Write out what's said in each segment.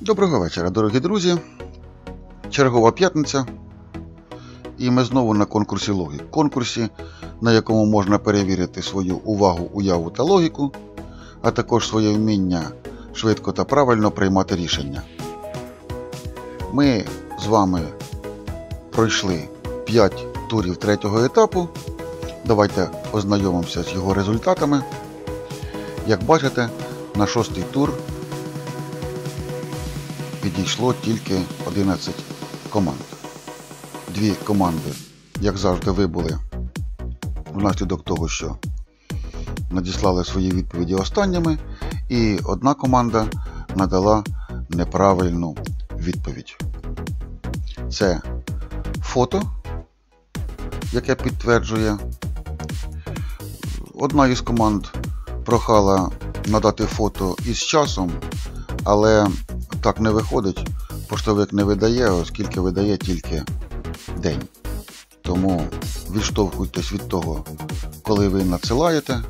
Доброго вечора, дорогі друзі. Чергова п'ятниця. І ми знову на конкурсі логік. Конкурсі, на якому можна перевірити свою увагу, уяву та логіку, а також своє вміння швидко та правильно приймати рішення. Ми з вами пройшли 5 турів третього етапу. Давайте ознайомимося з його результатами. Як бачите, на шостий тур підійшло тільки 11 команд. Дві команди, як завжди, вибули внаслідок того, що надіслали свої відповіді останніми, і одна команда надала неправильну відповідь. Це фото, яке підтверджує. Одна із команд прохала надати фото із часом, але так не виходить. Поштовик не видає, оскільки видає тільки день. Тому відштовхуйтесь від того, коли ви надсилаєте,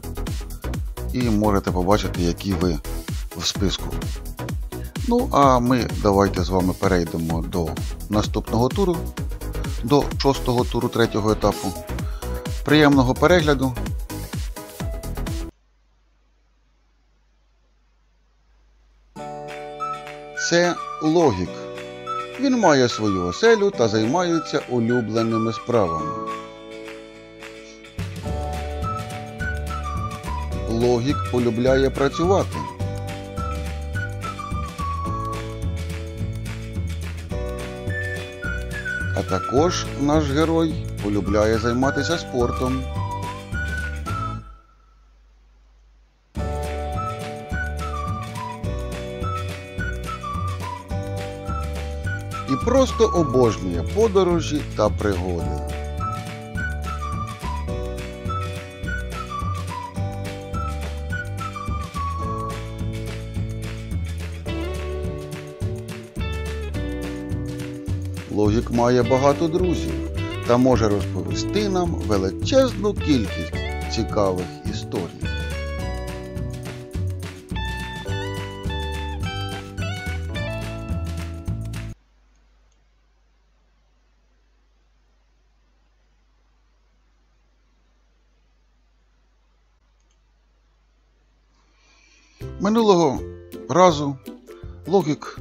і можете побачити, які ви в списку. Ну, а ми давайте з вами перейдемо до наступного туру, до шостого туру третього етапу. Приємного перегляду! Це логік. Він має свою оселю та займається улюбленими справами. Логік полюбляє працювати. А також наш герой полюбляє займатися спортом. І просто обожнює подорожі та пригоди. Логік має багато друзів та може розповісти нам величезну кількість цікавих історій. Минулого разу Логік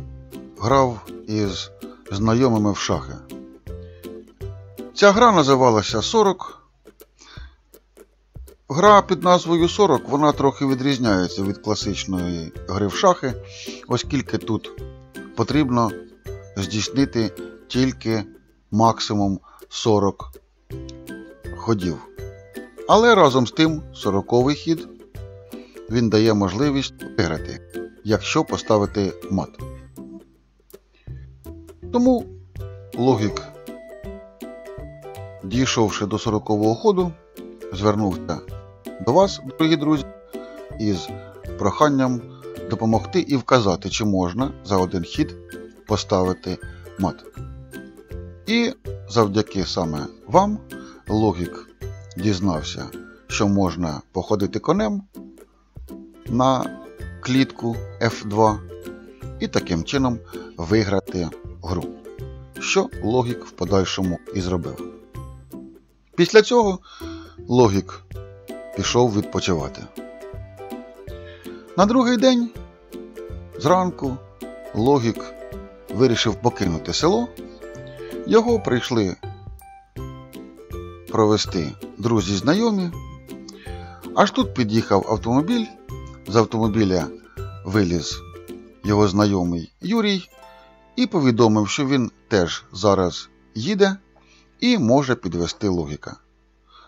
грав із знайомими в шахи. Ця гра називалася 40. Гра під назвою 40 вона трохи відрізняється від класичної гри в шахи, оскільки тут потрібно здійснити тільки максимум 40 ходів. Але разом з тим 40-й хід він дає можливість виграти, якщо поставити мат. Тому логік, дійшовши до 40-го ходу, звернувся до вас, дорогі друзі, із проханням допомогти і вказати, чи можна за один хід поставити мат. І завдяки саме вам логік дізнався, що можна походити конем на клітку F2 і таким чином виграти гру, що логік в подальшому і зробив. Після цього логік пішов відпочивати. На другий день зранку логік вирішив покинути село. Його прийшли провести друзі знайомі. Аж тут під'їхав автомобіль з автомобіля виліз його знайомий Юрій і повідомив, що він теж зараз їде і може підвести логіка.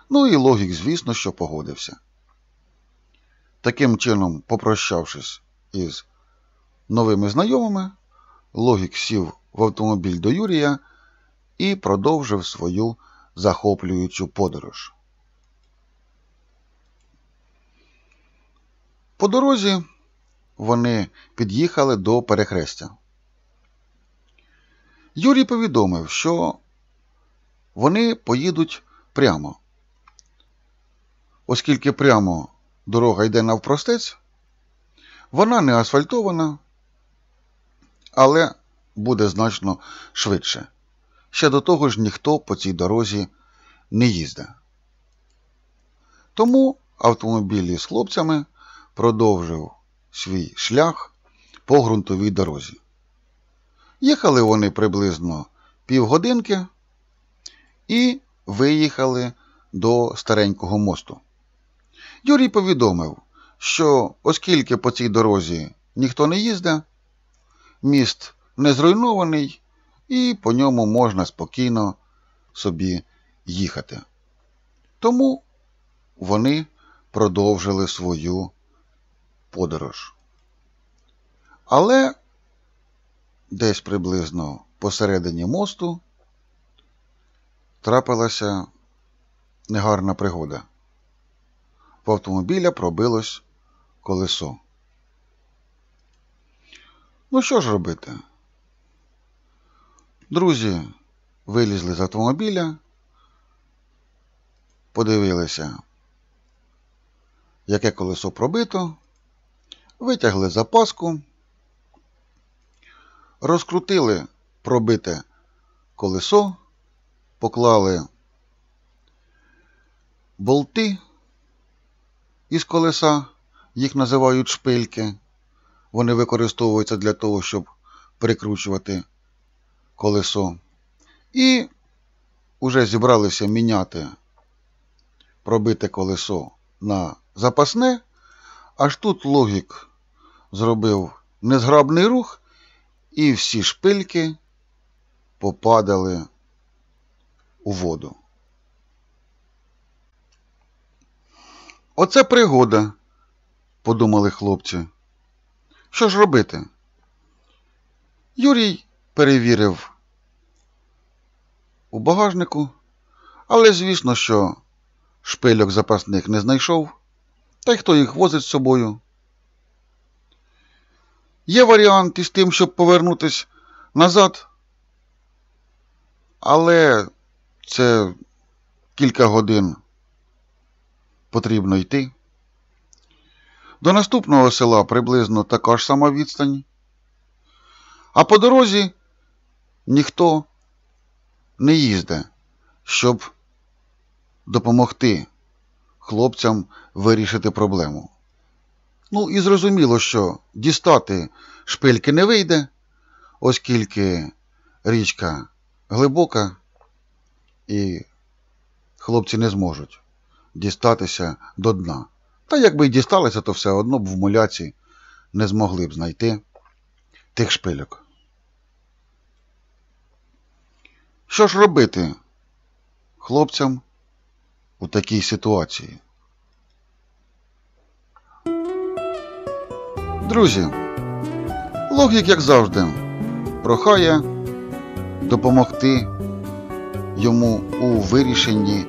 Ну і логік, звісно, що погодився. Таким чином, попрощавшись із новими знайомими, логік сів в автомобіль до Юрія і продовжив свою захоплюючу подорож. По дорозі вони під'їхали до перехрестя. Юрій повідомив, що вони поїдуть прямо. Оскільки прямо дорога йде навпростець, вона не асфальтована, але буде значно швидше. Ще до того ж ніхто по цій дорозі не їздить. Тому автомобіль із хлопцями продовжив свій шлях по ґрунтовій дорозі. Їхали вони приблизно півгодинки і виїхали до старенького мосту. Юрій повідомив, що оскільки по цій дорозі ніхто не їздить, міст не зруйнований і по ньому можна спокійно собі їхати. Тому вони продовжили свою подорож. Але десь приблизно посередині мосту трапилася негарна пригода. В автомобіля пробилось колесо. Ну що ж робити? Друзі вилізли з автомобіля, подивилися, яке колесо пробито, витягли запаску, розкрутили пробите колесо, поклали болти із колеса, їх називають шпильки. Вони використовуються для того, щоб прикручувати колесо. І вже зібралися міняти пробите колесо на запасне, аж тут логік зробив незграбний рух, і всі шпильки попадали у воду. Оце пригода, подумали хлопці. Що ж робити? Юрій перевірив у багажнику, але звісно, що шпильок запасних не знайшов, та й хто їх возить з собою. Є варіант із тим, щоб повернутися назад, але це кілька годин потрібно йти. До наступного села приблизно така ж сама відстань. А по дорозі ніхто не їздить, щоб допомогти хлопцям вирішити проблему. Ну і зрозуміло, що дістати шпильки не вийде, оскільки річка глибока, і хлопці не зможуть дістатися до дна. Та якби й дісталися, то все одно б в муляці не змогли б знайти тих шпильок. Що ж робити хлопцям у такій ситуації? Друзі, логік, як завжди, прохає допомогти йому у вирішенні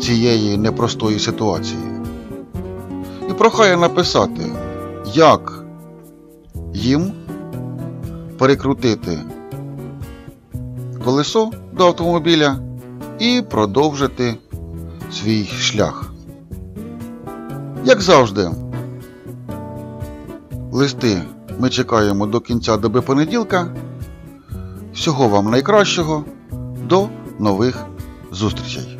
цієї непростої ситуації. І прохає написати, як їм перекрутити колесо до автомобіля і продовжити свій шлях. Як завжди, листи ми чекаємо до кінця доби понеділка. Всього вам найкращого. До нових зустрічей!